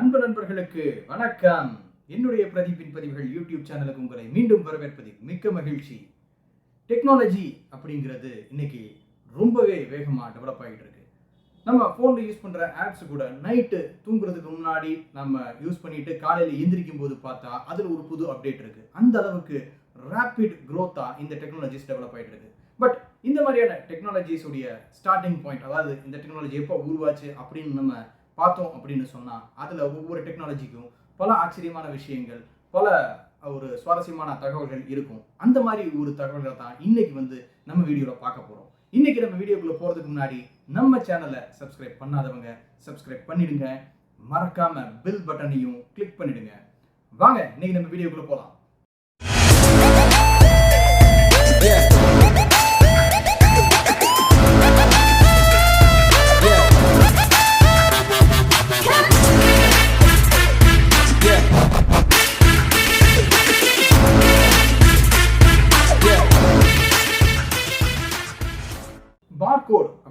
அன்பு நண்பர்களுக்கு வணக்கம். என்னுடைய பிரதீபின் பதிவுகள் யூடியூப் சேனலுக்கு உங்களை மீண்டும் வரவேற்பதில் மிக்க மகிழ்ச்சி. டெக்னாலஜி அப்படிங்கிறது இன்னைக்கு ரொம்பவே வேகமாக டெவலப் ஆகிட்டு இருக்கு. நம்ம ஃபோனில் யூஸ் பண்ணுற ஆப்ஸ் கூட நைட்டு தூங்குறதுக்கு முன்னாடி நம்ம யூஸ் பண்ணிட்டு காலையில் எந்திரிக்கும் போது பார்த்தா அதில் ஒரு புது அப்டேட் இருக்கு. அந்த அளவுக்கு ரேப்பிட் க்ரோத்தாக இந்த டெக்னாலஜிஸ் டெவலப் ஆகிட்டு இருக்கு. பட் இந்த மாதிரியான டெக்னாலஜிஸுடைய ஸ்டார்டிங் பாயிண்ட் அதாவது இந்த டெக்னாலஜி எப்போ உருவாச்சு அப்படின்னு நம்ம பார்த்தோம் அப்படின்னு சொன்னால் அதில் ஒவ்வொரு டெக்னாலஜிக்கும் பல ஆச்சரியமான விஷயங்கள் பல ஒரு சுவாரஸ்யமான தகவல்கள் இருக்கும். அந்த மாதிரி ஒரு தகவல்கள் தான் இன்னைக்கு வந்து நம்ம வீடியோவில் பார்க்க போகிறோம் இன்னைக்கு நம்ம வீடியோக்குள்ளே போகிறதுக்கு முன்னாடி நம்ம சேனலை சப்ஸ்கிரைப் பண்ணாதவங்க சப்ஸ்கிரைப் பண்ணிடுங்க. மறக்காம பில் பட்டனையும் கிளிக் பண்ணிடுங்க. வாங்க இன்னைக்கு நம்ம வீடியோக்குள்ளே போகலாம்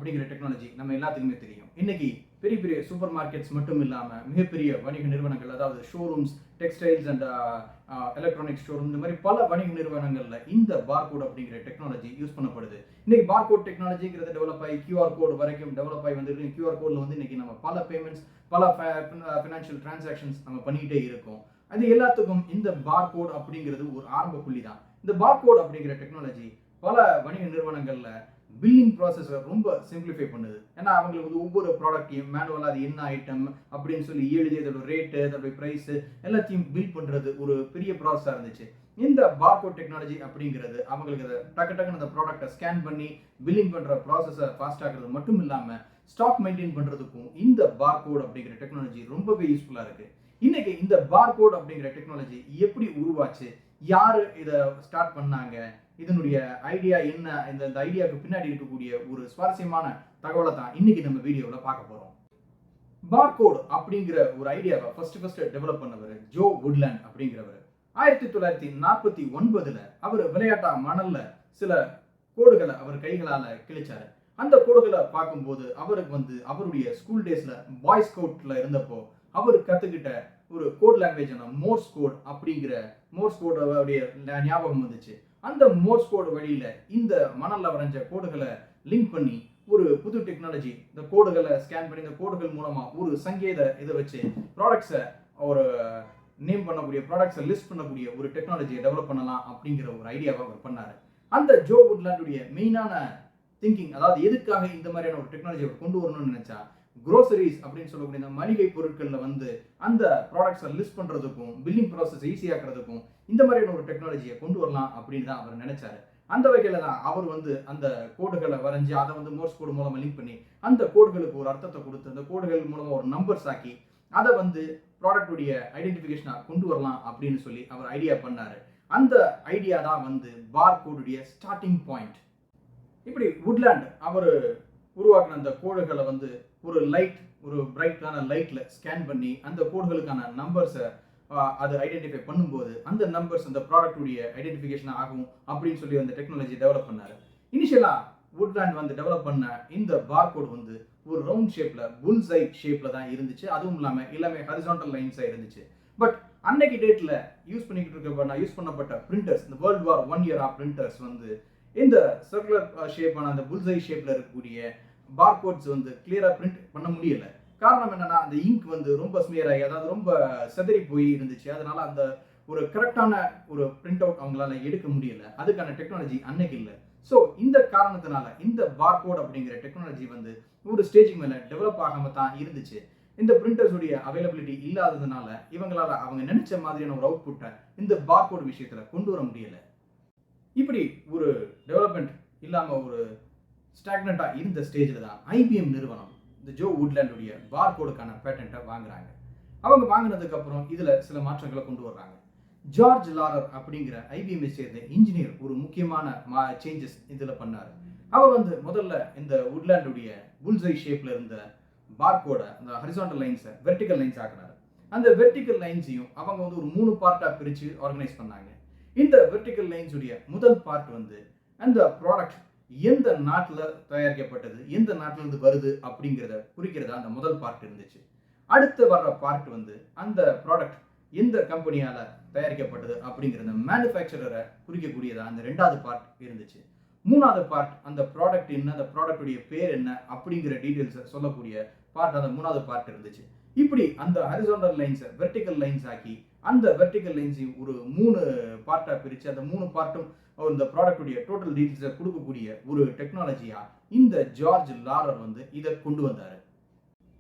அப்படிங்கிற டெக்னாலஜி நம்ம எல்லாத்துக்குமே தெரியும். இன்னைக்கு பெரிய பெரிய சூப்பர் மார்க்கெட்ஸ் மட்டும் இல்லாமல் மிகப்பெரிய வணிக நிறுவனங்கள் அதாவது showrooms textiles and electronics showroom இந்த மாதிரி பல வணிக நிறுவனங்களில் இந்த பார்கோட் அப்படிங்கிற டெக்னாலஜி யூஸ் பண்ணப்படுது. இன்னைக்கு பார்கோட் டெக்னாலஜிங்கிறது டெவலப் ஆகி கியூஆர் கோட் வரைக்கும் டெவலப் ஆகி வந்துருக்கு. கியூஆர் கோடில் வந்து இன்னைக்கு நம்ம பல பேமெண்ட்ஸ் பல ஃபினான்ஷியல் டிரான்சாக்ஷன்ஸ் uh, நம்ம பண்ணிக்கிட்டே இருக்கோம். அது எல்லாத்துக்கும் இந்த பார்கோட் அப்படிங்கிறது ஒரு ஆரம்ப புள்ளி தான் இந்த பார்கோட் அப்படிங்கிற டெக்னாலஜி பல வணிக நிறுவனங்களில் பில்லிங் ப்ராசஸை ரொம்ப சிம்பிளிஃபை பண்ணுது. ஏன்னா அவங்களுக்கு வந்து ஒவ்வொரு ப்ராடக்ட்டையும் மேனுவலாக அது என்ன ஐட்டம் அப்படின்னு சொல்லி எழுதி அதோட ரேட்டு அதோடைய ப்ரைஸு எல்லாத்தையும் பில் பண்ணுறது ஒரு பெரிய ப்ராசஸாக இருந்துச்சு. இந்த பார்கோட் டெக்னாலஜி அப்படிங்கிறது அவங்களுக்கு அதை டக்கு டக்குன்னு அந்த ப்ராடக்ட்டை ஸ்கேன் பண்ணி பில்லிங் பண்ணுற ப்ராசஸை ஃபாஸ்ட் ஆகிறது மட்டும் இல்லாமல் ஸ்டாக் மெயின்டைன் பண்ணுறதுக்கும் இந்த பார்கோட் அப்படிங்கிற டெக்னாலஜி ரொம்பவே யூஸ்ஃபுல்லாக இருக்குது இன்னைக்கு இந்த பார்கோட் அப்படிங்கிற டெக்னாலஜி எப்படி உருவாச்சு யார் இதை ஸ்டார்ட் பண்ணாங்க இதனுடைய ஐடியா என்ன? இந்த இந்த ஐடியாவுக்கு பின்னாடி இருக்கக்கூடிய ஒரு சுவாரஸ்யமான தகவலை தான் இன்னைக்கு நம்ம வீடியோவில் பார்க்க போகிறோம் பார்கோடு அப்படிங்கிற ஒரு ஐடியாவை ஃபர்ஸ்ட் ஃபர்ஸ்ட் டெவலப் பண்ணவர் ஜோ வுட்லேண்ட் அப்படிங்கிறவர். ஆயிரத்தி தொள்ளாயிரத்தி நாற்பத்தி ஒன்பதுல அவர் விளையாட்டா மணல்ல சில கோடுகளை அவர் கைகளால கிழிச்சாரு. அந்த கோடுகளை பார்க்கும்போது அவருக்கு வந்து அவருடைய ஸ்கூல் டேஸ்ல பாய்ஸ் ஸ்கவுட்ல இருந்தப்போ அவர் கத்துக்கிட்ட ஒரு கோட் லாங்குவேஜான மோர்ஸ் கோட் அப்படிங்கிற மோர்ஸ் கோடோடைய ஞாபகம் வந்துச்சு. அந்த மோர்ஸ் கோடு வழியில் இந்த மணலில் வரைஞ்ச கோடுகளை லிங்க் பண்ணி ஒரு புது டெக்னாலஜி இந்த கோடுகளை ஸ்கேன் பண்ணி இந்த கோடுகள் மூலமாக ஒரு சங்கேத இதை வச்சு ப்ராடக்ட்ஸை ஒரு நேம் பண்ணக்கூடிய ப்ராடக்ட்ஸை லிஸ்ட் பண்ணக்கூடிய ஒரு டெக்னாலஜியை டெவலப் பண்ணலாம் அப்படிங்கிற ஒரு ஐடியாவை அவர் பண்ணார். அந்த ஜோ வுட்லாண்டுடைய மெயினான திங்கிங் அதாவது எதுக்காக இந்த மாதிரியான ஒரு டெக்னாலஜி அவர் கொண்டு வரணும்னு நினச்சா க்ரோசரிஸ் அப்படின்னு சொல்லக்கூடிய இந்த மளிகை பொருட்களில் வந்து அந்த ப்ராடக்ட்ஸை லிஸ்ட் பண்ணுறதுக்கும் பில்லிங் ப்ராசஸ் ஈஸியாக்குறதுக்கும் இந்த மாதிரியான ஒரு டெக்னாலஜியை கொண்டு வரலாம் அப்படின்னு தான் அவர் நினைச்சாரு. அந்த வகையில் தான் அவர் வந்து அந்த கோடுகளை வரைஞ்சி அதை வந்து மோர்ஸ் கோடு மூலமாக லிங்க் பண்ணி அந்த கோடுகளுக்கு ஒரு அர்த்தத்தை கொடுத்து அந்த கோடுகள் மூலமாக ஒரு நம்பர்ஸ் ஆக்கி அதை வந்து ப்ராடக்டுடைய ஐடென்டிஃபிகேஷனாக கொண்டு வரலாம் அப்படின்னு சொல்லி அவர் ஐடியா பண்ணார். அந்த ஐடியா தான் வந்து பார் கோடுடைய ஸ்டார்டிங் பாயிண்ட் இப்படி வுட்லேண்ட் அவர் உருவாக்கின அந்த கோடுகளை வந்து ஒரு லைட் ஒரு பிரைட்டான லைட்டில் ஸ்கேன் பண்ணி அந்த கோடுகளுக்கான நம்பர்ஸை அது ஐடென்டிஃபை பண்ணும்போது அந்த நம்பர்ஸ் அந்த ப்ராடக்டுடைய ஐடென்டிஃபிகேஷன் ஆகும் அப்படின்னு சொல்லி அந்த டெக்னாலஜி டெவலப் பண்ணார். இனிஷியலாக வுட்லேண்ட் வந்து டெவலப் பண்ண இந்த பார் கோட் வந்து ஒரு ரவுண்ட் ஷேப்பில் புல்ஸை ஷேப்பில் தான் இருந்துச்சு. அதுவும் இல்லாமல் எல்லாமே ஹரிசாண்டல் லைன்ஸாக இருந்துச்சு. பட் அன்னைக்கு டேட்டில் யூஸ் பண்ணிக்கிட்டு இருக்க யூஸ் பண்ணப்பட்ட பிரிண்டர்ஸ் இந்த world war one year of printers வந்து இந்த சர்க்குலர் ஷேப்பான அந்த புல்ஸை ஷேப்பில் இருக்கக்கூடிய பார்கோட்ஸ் வந்து கிளியராக பிரிண்ட் பண்ண முடியல. காரணம் என்னன்னா அந்த இங்க் வந்து ரொம்ப ஸ்மியர் ஆகி அதாவது ரொம்ப செதறி போய் இருந்துச்சு. அதனால அந்த ஒரு கரெக்டான ஒரு பிரிண்ட் அவுட் அவங்களால எடுக்க முடியல. அதுக்கான டெக்னாலஜி அன்னைக்கு இல்லை. ஸோ இந்த காரணத்தினால இந்த பார்கோட் அப்படிங்கிற டெக்னாலஜி வந்து ஒரு ஸ்டேஜுக்கு மேலே டெவலப் ஆகாம தான் இருந்துச்சு. இந்த பிரிண்டர்ஸுடைய அவைலபிலிட்டி இல்லாததுனால இவங்களால அவங்க நினைச்ச மாதிரியான ஒரு அவுட்புட்டை இந்த பார்கோட் விஷயத்துல கொண்டு வர முடியல. இப்படி ஒரு டெவலப்மெண்ட் இல்லாமல் ஒரு ஸ்டாக்னண்ட்டாக இருந்த ஸ்டேஜில் தான் ஐபிஎம் நிறுவனம் இந்த ஜோ உட்லேண்டுடைய பார்கோடுக்கான பேட்டண்ட்டை வாங்குறாங்க. அவங்க வாங்கினதுக்கப்புறம் இதில் சில மாற்றங்களை கொண்டு வர்றாங்க. ஜார்ஜ் லாரர் அப்படிங்கிற ஐபிஎம்ஐ சேர்ந்த இன்ஜினியர் ஒரு முக்கியமான மா சேஞ்சஸ் இதில் பண்ணார். அவர் வந்து முதல்ல இந்த உட்லேண்டுடைய புல்ஸை ஷேப்பில் இருந்த பார்கோடை அந்த ஹரிசாண்டல் லைன்ஸை வெர்டிக்கல் லைன்ஸ் ஆக்குனாரு. அந்த வெர்டிக்கல் லைன்ஸையும் அவங்க வந்து ஒரு மூணு பார்ட்டாக பிரித்து ஆர்கனைஸ் பண்ணாங்க. இந்த வெர்டிக்கல் லைன்ஸுடைய முதல் பார்ட் வந்து அந்த ப்ராடக்ட் எந்த நாட்டில் தயாரிக்கப்பட்டது எந்த நாட்டிலேருந்து வருது அப்படிங்கிறத குறிக்கிறதா அந்த முதல் பார்ட் இருந்துச்சு. அடுத்து வர்ற பார்ட் வந்து அந்த ப்ராடக்ட் எந்த கம்பெனியால் தயாரிக்கப்பட்டது அப்படிங்கிற அந்த மேனுஃபேக்சரரை குறிக்கக்கூடியதா அந்த ரெண்டாவது பார்ட் இருந்துச்சு. மூணாவது பார்ட் அந்த ப்ராடக்ட் என்ன அந்த ப்ராடக்ட்டுடைய பேர் என்ன அப்படிங்கிற டீட்டெயில்ஸை சொல்லக்கூடிய பார்ட் அந்த மூணாவது பார்ட் இருந்துச்சு. இப்படி அந்த ஹரிசாண்டல் லைன்ஸை வெர்டிக்கல் லைன்ஸ் ஆக்கி அந்த வெர்டிக்கல் லைன்ஸையும் ஒரு மூணு பார்ட்டாக பிரித்து அந்த மூணு பார்ட்டும் இந்த ப்ராடக்டுடைய டோட்டல் டீட்டெயில்ஸை கொடுக்கக்கூடிய ஒரு டெக்னாலஜியாக இந்த ஜார்ஜ் லாரர் வந்து இதை கொண்டு வந்தார்.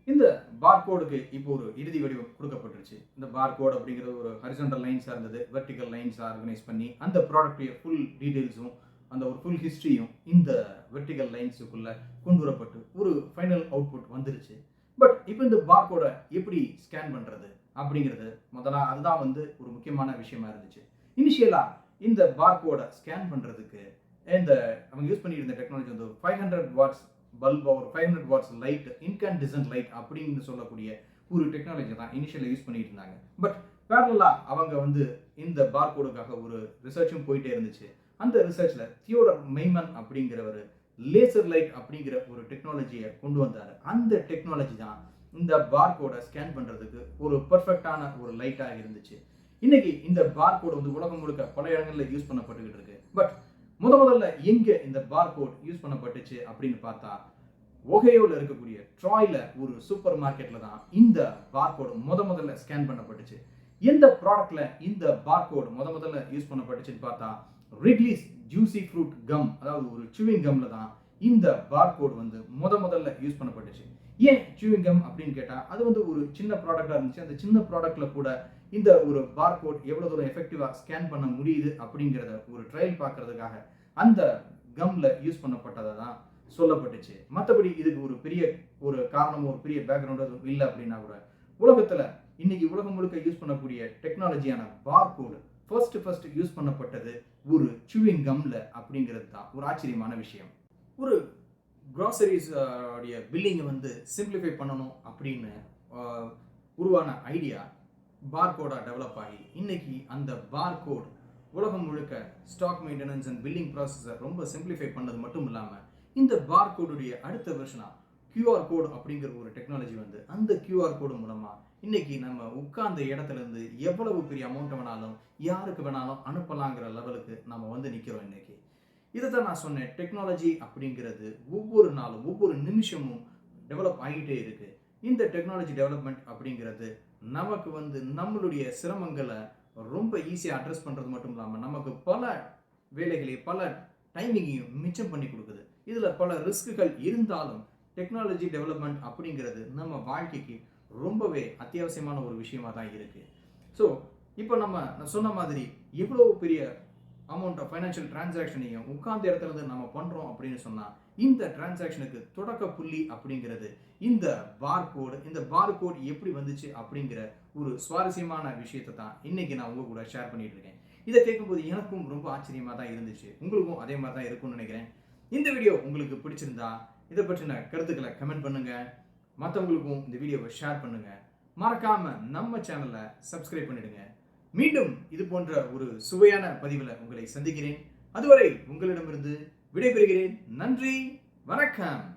இந்த பார்கோடுக்கு இப்போ ஒரு இறுதி வடிவம் கொடுக்கப்பட்டுருச்சு. இந்த பார்கோடு அப்படிங்கிறது ஒரு ஹரிசண்டல் லைன்ஸாக இருந்தது வெர்டிக்கல் லைன்ஸாக ஆர்கனைஸ் பண்ணி அந்த ப்ராடக்டுடைய ஃபுல் டீட்டெயில்ஸும் அந்த ஒரு ஃபுல் ஹிஸ்ட்ரியும் இந்த வெர்டிக்கல் லைன்ஸுக்குள்ளே கொண்டு வரப்பட்டு ஒரு ஃபைனல் அவுட்புட் வந்துருச்சு. பட் இப்போ இந்த பார்கோடை எப்படி ஸ்கேன் பண்ணுறது அப்படிங்கிறது முதல்ல அதுதான் வந்து ஒரு முக்கியமான விஷயமா இருந்துச்சு. இனிஷியலாக இந்த பார்கோடை ஸ்கேன் பண்ணுறதுக்கு இந்த அவங்க யூஸ் பண்ணிட்டு இருந்த டெக்னாலஜி வந்து ஃபைவ் ஹண்ட்ரட் வாட்ஸ் பல்ப் ஒரு five hundred watts light incandescent light அப்படின்னு சொல்லக்கூடிய ஒரு டெக்னாலஜி தான் இனிஷியலாக யூஸ் பண்ணிட்டு இருந்தாங்க. பட் பேரலாக அவங்க வந்து இந்த பார்கோடுக்காக ஒரு ரிசர்ச்சும் போயிட்டே இருந்துச்சு. அந்த ரிசர்ச்சில் தியோடர் மெய்மன் அப்படிங்கிறவர் லேசர் லைட் அப்படிங்கிற ஒரு டெக்னாலஜியை கொண்டு வந்தார். அந்த டெக்னாலஜி தான் இந்த பார்கோடை ஸ்கேன் பண்ணுறதுக்கு ஒரு பர்ஃபெக்டான ஒரு லைட்டாக இருந்துச்சு. இன்னைக்கு இந்த பார் கோட் வந்து உலகம் முழுக்க பல இடங்களில் யூஸ் பண்ணப்பட்டுக்கிட்டு இருக்கு. பட் முத முதல்ல எங்கே இந்த பார் கோட் யூஸ் பண்ணப்பட்டுச்சு அப்படின்னு பார்த்தா ஒகையோவில் இருக்கக்கூடிய ட்ராயில் ஒரு சூப்பர் மார்க்கெட்டில் தான் இந்த பார்கோடு முத முதல்ல ஸ்கேன் பண்ணப்பட்டுச்சு. எந்த ப்ராடக்ட்ல இந்த பார்கோடு முத முதல்ல யூஸ் பண்ணப்பட்டுச்சுன்னு பார்த்தா ரிட்லீஸ் ஜூசி ஃப்ரூட் கம் அதாவது ஒரு சுவிங் கம்ல தான் இந்த பார்கோடு வந்து முத முதல்ல யூஸ் பண்ணப்பட்டுச்சு. ஏன் சுவிங் கம் அப்படின்னு கேட்டால் அது வந்து ஒரு சின்ன ப்ராடக்டாக இருந்துச்சு. அந்த சின்ன ப்ராடக்ட்ல கூட இந்த ஒரு பார்கோட் எவ்வளோ தூரம் எஃபெக்டிவாக ஸ்கேன் பண்ண முடியுது அப்படிங்கிறத ஒரு ட்ரையல் பார்க்கறதுக்காக அந்த கம்மில் யூஸ் பண்ணப்பட்டதை தான் சொல்லப்பட்டுச்சு. மற்றபடி இதுக்கு ஒரு பெரிய ஒரு காரணம் ஒரு பெரிய பேக்ரவுண்ட் இல்லை அப்படின்னா கூட உலகத்தில் இன்னைக்கு உலகம் முழுக்க யூஸ் பண்ணக்கூடிய டெக்னாலஜியான பார்கோடு ஃபர்ஸ்ட் ஃபர்ஸ்ட் யூஸ் பண்ணப்பட்டது ஒரு சுவிங் கம்மில் அப்படிங்கிறது தான். ஒரு ஆச்சரியமான விஷயம். ஒரு க்ராசரிஸ் உடைய பில்லிங்கை வந்து சிம்பிளிஃபை பண்ணணும் அப்படின்னு உருவான ஐடியா பார்கோடாக டெவலப் ஆகி இன்னைக்கு அந்த பார்கோட் உலகம் முழுக்க ஸ்டாக் மெயின்டெனன்ஸ் அண்ட் பில்லிங் ப்ராசஸை ரொம்ப சிம்பிளிஃபை பண்ணது மட்டும் இல்லாமல் இந்த பார்கோடுடைய அடுத்த வெர்ஷனாக கியூஆர் கோட் அப்படிங்கிற ஒரு டெக்னாலஜி வந்து அந்த கியூஆர் கோடு மூலமாக இன்னைக்கு நம்ம உட்கார்ந்த இடத்துலேருந்து எவ்வளவு பெரிய அமௌண்ட் வேணாலும் யாருக்கு வேணாலும் அனுப்பலாங்கிற லெவலுக்கு நம்ம வந்து நிற்கிறோம் இன்னைக்கு. இதை தான் நான் சொன்னேன் டெக்னாலஜி அப்படிங்கிறது ஒவ்வொரு நாளும் ஒவ்வொரு நிமிஷமும் டெவலப் ஆகிட்டே இருக்குது இந்த டெக்னாலஜி டெவலப்மெண்ட் அப்படிங்கிறது நமக்கு வந்து நம்மளுடைய சிரமங்களை ரொம்ப ஈஸியாக அட்ரஸ் பண்ணுறது மட்டும் இல்லாமல் நமக்கு பல வேலைகளை பல டைமிங்கையும் மிச்சம் பண்ணி கொடுக்குது. இதில் பல ரிஸ்க்குகள் இருந்தாலும் டெக்னாலஜி டெவலப்மெண்ட் அப்படிங்கிறது நம்ம வாழ்க்கைக்கு ரொம்பவே அத்தியாவசியமான ஒரு விஷயமா தான் இருக்குது ஸோ இப்போ நம்ம நான் சொன்ன மாதிரி இவ்வளோ பெரிய அமௌண்ட் ஆஃப் ஃபைனான்ஷியல் டிரான்சாக்ஷனையும் உட்கார்ந்த இடத்துல இருந்து நம்ம பண்ணுறோம் அப்படின்னு சொன்னால் இந்த டிரான்சாக்ஷனுக்கு தொடக்க புள்ளி அப்படிங்கிறது இந்த பார் கோடு இந்த பார் கோட் எப்படி வந்துச்சு அப்படிங்கிற ஒரு சுவாரஸ்யமான விஷயத்தை தான் இன்றைக்கி நான் உங்கள் கூட ஷேர் பண்ணிகிட்டு இருக்கேன். இதை கேட்கும்போது எனக்கும் ரொம்ப ஆச்சரியமாக தான் இருந்துச்சு. உங்களுக்கும் அதே மாதிரி தான் இருக்கும்னு நினைக்கிறேன். இந்த வீடியோ உங்களுக்கு பிடிச்சிருந்தா இதை பற்றின கருத்துக்களை கமெண்ட் பண்ணுங்கள் மற்றவங்களுக்கும் இந்த வீடியோவை ஷேர் பண்ணுங்கள் மறக்காமல் நம்ம சேனலை சப்ஸ்கிரைப் பண்ணிவிடுங்க மீண்டும் இது போன்ற ஒரு சுவையான பதிவில் உங்களை சந்திக்கிறேன். அதுவரை உங்களிடமிருந்து விடைபெறுகிறேன். நன்றி. வணக்கம்.